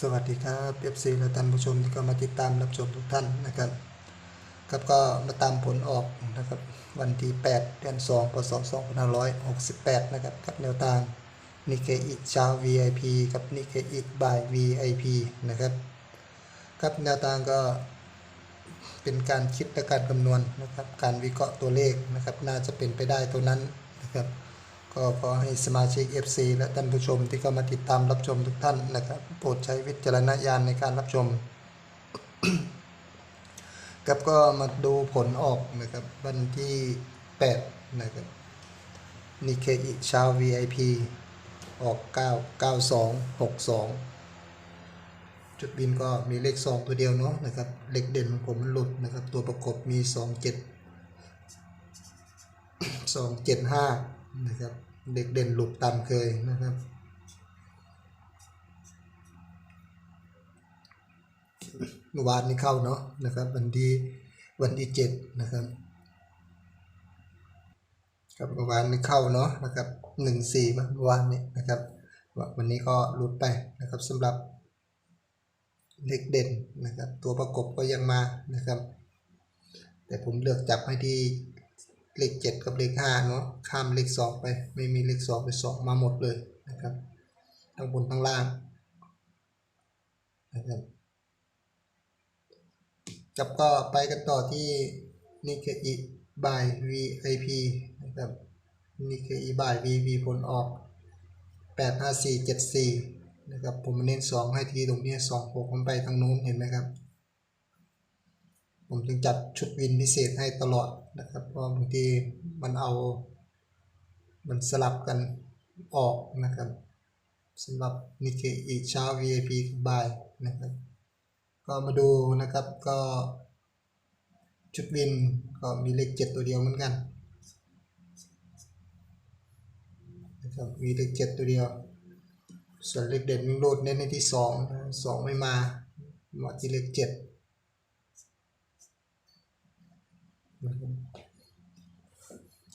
สวัสดีครับเอฟซีและท่านผู้ชมที่ก็มาติดตามรับชมทุกท่านนะครับครับก็มาตามผลออกนะครับวันที่ 8 เดือน 2 พศ 2568 นะครับกับแนวทางนิเคอิเช้า VIP กับนิเคอิบ่าย VIP นะครับครับแนวทางก็เป็นการคิดและการคำนวณนะครับการวิเคราะห์ตัวเลขนะครับน่าจะเป็นไปได้ตัวนั้นนะครับ ก็ขอให้สมาชิก FC และท่านผู้ชมที่เข้ามาติดตามรับชมทุกท่านนะครับ โปรดใช้วิจารณญาณในการรับชมครับก็มาดูผลออกนะครับวันที่8นะครับนิเคอิชาว VIP ออก 9 92 62 จุดบินก็มีเลข 2 ตัวเดียวเนาะนะครับ เลขเด่นของผมมันหลุดนะครับ ตัวประกบมี 2 7สองเจ็ดห้า นะครับ เด็กเด่นหลุดตามเคยนะครับเมื่อวานนี้เข้าเนาะนะครับ วันที่วันที่เจ็ดนะครับครับเมื่อวานนี้เข้าเนาะนะครับหนึ่งสี่เมื่อวานนี้นะครับ วันนี้ก็หลุดไปนะครับสำหรับเลขเด่นนะครับ ตัวประกบก็ยังมานะครับ แต่ผมเลือกจับให้ที่ เลขเจ็ดกับเลขห้าเนาะข้ามเลขสองไป ไม่มีเลขสองไปสองมาหมดเลยนะครับทั้งบนทั้งล่างนะครับกับก็ไปกันต่อที่นิเคอีบาย VIP นะครับนิเคอีบาย VV ผลออก 85474 นะครับ ผมเน้นสองให้ทีตรงนี้สองหกผมไปทางนู้นเห็นไหมครับ ผมจึงจัดชุดวินพิเศษให้ตลอดนะครับเพราะบางทีมันเอา มันสลับกันออกนะครับสำหรับนิเคอีเช้า VIP บายนะครับ ก็มาดูนะครับก็ชุดวินก็มีเลขเจ็ดตัวเดียวเหมือนกันนะครับมีเลขเจ็ดตัวเดียว ส่วนเลขเด่นวิ่งโลดเน้นในที่สองนะสองไม่มามาที่เลขเจ็ด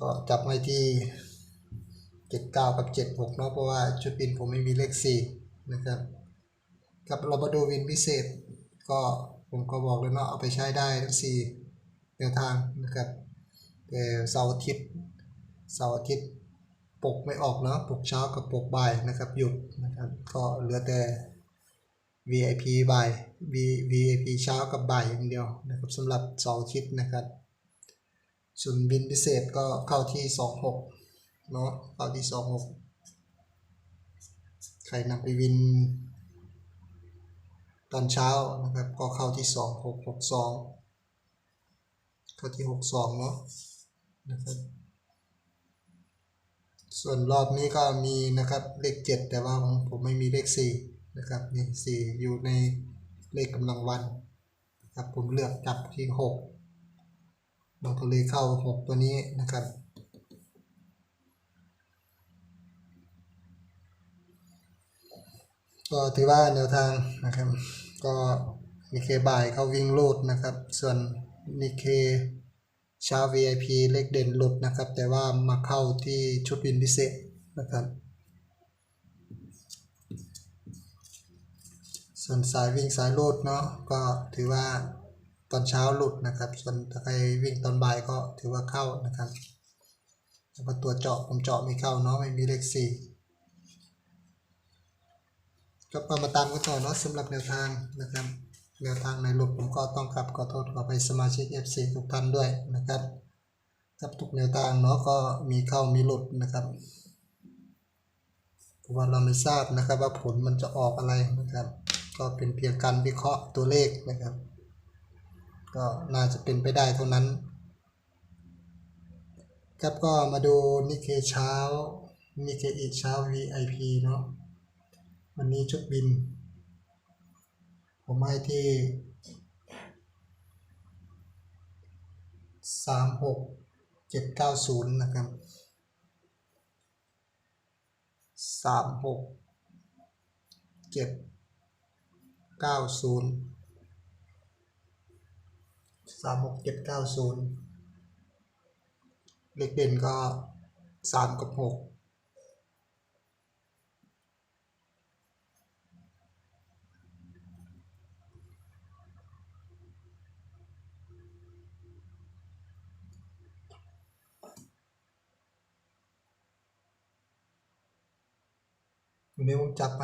ก็จับไว้ที่เจ็ดเก้ากับเจ็ดหกเนาะเพราะว่าชุดบินผมไม่มีเลขสี่นะครับกับเรามาดูวินพิเศษ ก็ผมก็บอกเลยเนาะเอาไปใช้ได้ทั้งสี่แนวทางนะครับแต่เสาร์อาทิตย์เสาร์อาทิตย์ปกไม่ออกเนาะปกเช้ากับปกบ่ายนะครับหยุดนะครับก็เหลือแต่ VIP บ่าย V VIP เช้ากับบ่ายอย่างเดียวนะครับสำหรับเสาร์อาทิตย์นะครับ ส่วนบินพิเศษก็เข้าที่สองหกเนาะเข้าที่สองหกใครนำไปวิน ตอนเช้านะครับก็เข้าที่สองหกหกสองเข้าที่หกสองเนาะนะครับส่วนรอบนี้ก็มีนะครับเลขเจ็ดแต่ว่าของผมไม่มีเลขสี่นะครับนี่สี่อยู่ในเลขกำลังวันนะครับผมเลือกจับที่หก เราก็เลยเข้า 6 ตัวนี้นะครับก็ถือว่าแนวทางนะครับ ก็นิเคบายเขาวิ่งลูดนะครับ ส่วนนิเคชา VIP เลขเด่นหลุดนะครับ แต่ว่ามาเข้าที่ชุดวินพิเศษนะครับส่วนสายวิ่งสายโลดเนาะก็ถือว่า ตอนเช้าหลุดนะครับ ส่วนถ้าใครวิ่งตอนบ่ายก็ถือว่าเข้านะครับแล้วก็ตัวเจาะผมเจาะไม่เข้าเนาะไม่มีเลขสี่ก็มาตามกันต่อเนาะสำหรับแนวทางนะครับแนวทางในหลุดผมก็ต้องกลับขอโทษขอไปสมาชิก FC ทุกท่านด้วยนะครับกับทุกแนวทางเนาะก็มีเข้ามีหลุดนะครับเพราะว่าเราไม่ทราบนะครับว่าผลมันจะออกอะไรนะครับ ก็เป็นเพียงการวิเคราะห์ตัวเลขนะครับ ก็น่าจะเป็นไปได้เท่านั้น ครับก็มาดูนิเคเช้านิเคอีเช้า VIP เนาะวันนี้ชุดบิน ผมให้ที่สามหกเจ็ดเก้าศูนย์นะครับสามหกเจ็ดเก้าศูนย์ สามหกเจ็ดเก้าศูนย์เลขเด่นก็สามกับหกเดี๋ยวผมจับไป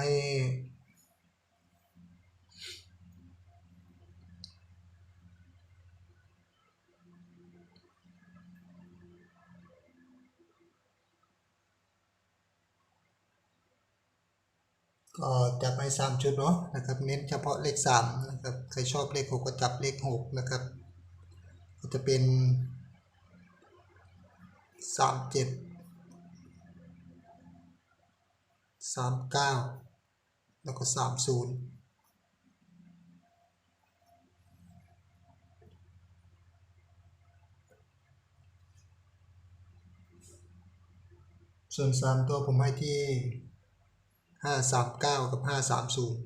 ก็จับให้สามชุดเนาะนะครับ เน้นเฉพาะเลขสามนะครับ ใครชอบเลขหกก็จับเลขหกนะครับ ก็จะเป็นสามเจ็ดสามเก้าแล้วก็สามศูนย์ส่วนสามตัวผมให้ที่ ห้าสามเก้ากับห้าสามศูนย์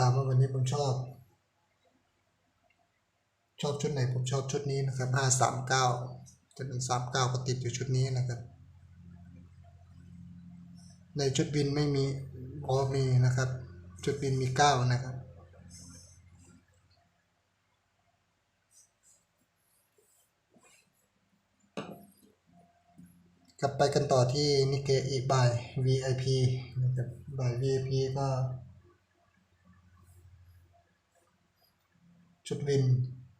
ตามว่าวันนี้ผมชอบ ชอบชุดไหนผมชอบชุดนี้นะครับห้าสามเก้าจะเป็นสามเก้าก็ติดอยู่ชุดนี้นะครับ ในชุดบินไม่มีพอมีนะครับ ชุดบินมีเก้านะครับกลับไปกันต่อที่นิเกอีบาย VIP นะครับบาย VIP ก็ ชุดวิน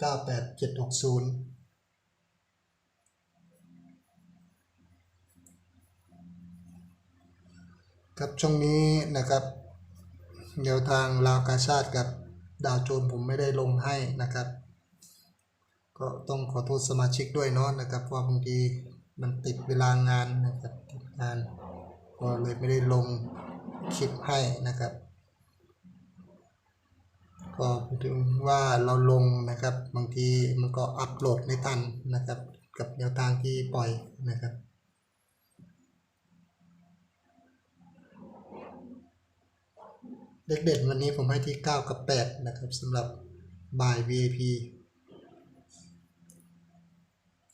98760ครับช่วงนี้นะครับเดี๋ยวทางลาวกาชาติกับดาวโจนผมไม่ได้ลงให้นะครับ ก็ต้องขอโทษสมาชิกด้วยเนาะนะครับเพราะว่าบางทีมันติดเวลางานนะครับติดงานก็เลยไม่ได้ลงคลิปให้นะครับ ก็ถึงว่าเราลงนะครับ บางทีมันก็อัปโหลดไม่ทันนะครับ กับแนวทางที่ปล่อยนะครับเลขเด็ดวันนี้ผมให้ที่ 9 กับ 8 นะครับสำหรับบ่าย VIP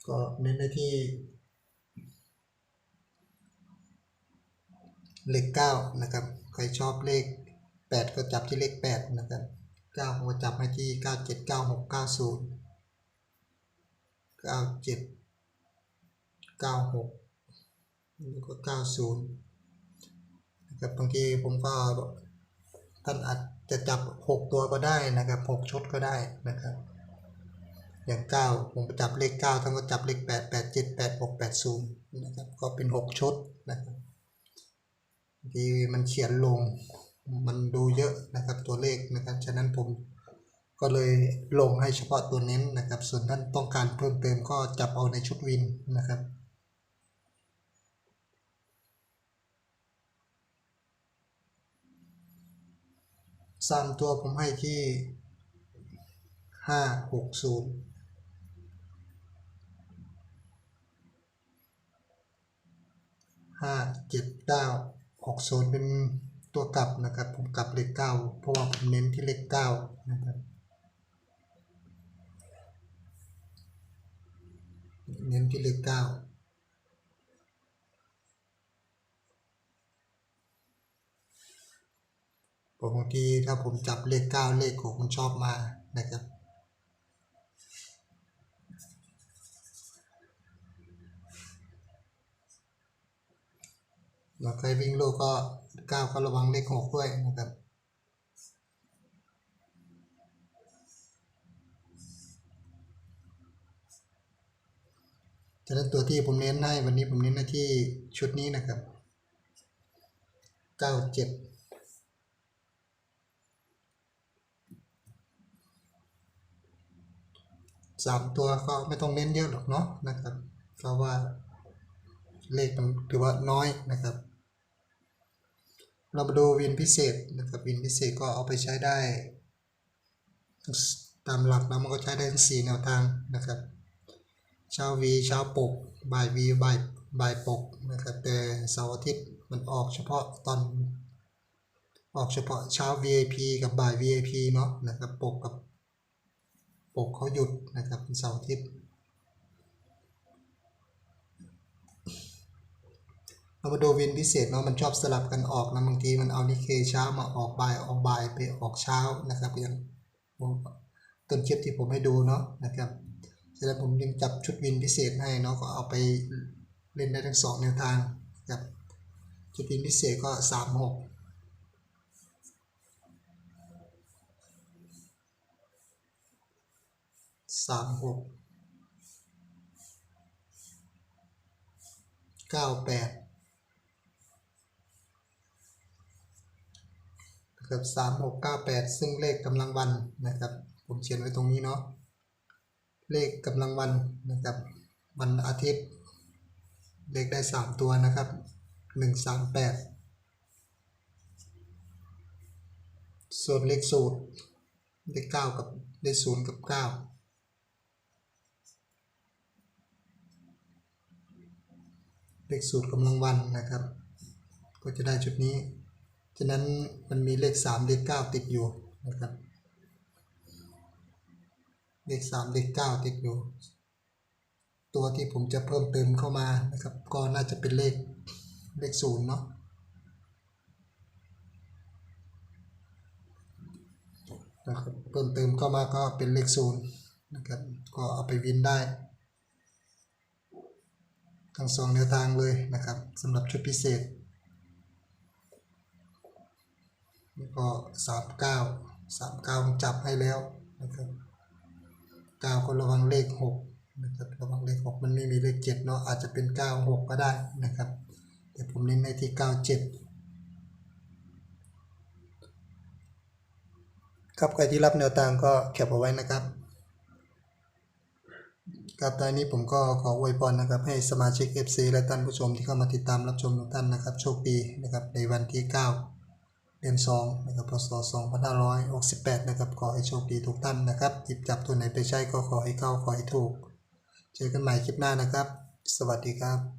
ก็เน้นในที่เลข 9 นะครับ ใครชอบเลข 8 ก็จับที่เลข 8 นะครับ 9ผมก็จับให้ที่ 9 7 9 6 9 0 9 7 9 6แล้วก็ 90นะครับบางทีผมก็ท่านอาจจะจับ 6 ตัวก็ได้นะครับ 6 ชุดก็ได้นะครับ อย่าง 9 ผมจับเลข 9ท่านก็จับเลข 8 8 7 8 6 8 0นะครับก็เป็น 6 ชุดนะครับบางทีมันเขียนลง มันดูเยอะนะครับตัวเลขนะครับ ฉะนั้นผมก็เลยลงให้เฉพาะตัวเน้นนะครับ ส่วนท่านต้องการเพิ่มเติมก็จับเอาในชุดวินนะครับสามตัวผมให้ที่ห้าหกศูนย์ห้าเจ็ดเก้าหกศูนย์เป็น ตัวกลับนะครับ ผมกลับเลขเก้าเพราะว่าผมเน้นที่เลขเก้านะครับเน้นที่เลขเก้าบางทีถ้าผมจับเลขเก้าเลขหกมันชอบมานะครับเราใครวิ่งโลกก็ ก้าก็ระวังเลขหกด้วยนะครับฉะนั้นตัวที่ผมเน้นให้วันนี้ผมเน้นหน้าที่ชุดนี้นะครับเก้าเจ็ดสามตัวก็ไม่ต้องเน้นเยอะหรอกเนาะนะครับ เพราะว่าเลขมันถือว่าน้อยนะครับ เรามาดูวินพิเศษนะครับวินพิเศษก็เอาไปใช้ได้ ตามหลักแล้วมันก็ใช้ได้ทั้งสี่แนวทางนะครับเช้าวีเช้าปกบ่ายวีบ่ายบ่ายปกนะครับแต่เสาร์อาทิตย์มันออกเฉพาะตอน ออกเฉพาะเช้า VIP กับบ่าย VIP เนาะนะครับปกกับปกเขาหยุดนะครับเสาร์อาทิตย์ เรามาดูวินพิเศษเนาะมันชอบสลับกันออกนะบางทีมันเอานิเคเช้ามาออกบ่ายออกบ่ายไปออกเช้านะครับอย่างต้นคลิปที่ผมให้ดูเนาะนะครับฉะนั้นผมยังจับชุดวินพิเศษให้เนาะก็เอาไปเล่นได้ทั้งสองแนวทางครับชุดวินพิเศษก็สามหกสามหกเก้าแปด นะครับสามหกเก้าแปดซึ่งเลขกำลังวันนะครับ ผมเขียนไว้ตรงนี้เนาะเลขกำลังวันนะครับวันอาทิตย์ เลขได้สามตัวนะครับหนึ่งสามแปดส่วนเลขสูตรเลขเก้ากับเลขศูนย์กับเก้าเลขสูตรกำลังวันนะครับ ก็จะได้ชุดนี้ ฉะนั้นมันมีเลขสามเลขเก้าติดอยู่นะครับ เลขสามเลขเก้าติดอยู่ ตัวที่ผมจะเพิ่มเติมเข้ามานะครับ ก็น่าจะเป็นเลขเลขศูนย์เนาะนะครับเพิ่มเติมเข้ามาก็เป็นเลขศูนย์นะครับก็เอาไปวินได้ ทั้งสองแนวทางเลยนะครับสำหรับชุดพิเศษ แล้วก็สามเก้าสามเก้าจับให้แล้วนะครับเก้าก็ระวังเลขหกนะครับระวังเลขหกมันไม่มีเลขเจ็ดเนาะอาจจะเป็นเก้าหกก็ได้นะครับแต่ผมเน้นในที่เก้าเจ็ดครับใครที่รับแนวทางก็แคปเอาไว้นะครับครับตอนนี้ผมก็ขออวยพรนะครับ ให้สมาชิก FC และท่านผู้ชมที่เข้ามาติดตามรับชมทุกท่านนะครับ โชคดีนะครับในวันที่ 9 ดือน2นะครับพศ2568 นะครับ ขอให้โชคดีทุกท่านนะครับ หยิบจับตัวไหนไปใช้ก็ขอให้เข้า ขอให้ถูก เจอกันใหม่คลิปหน้านะครับ สวัสดีครับ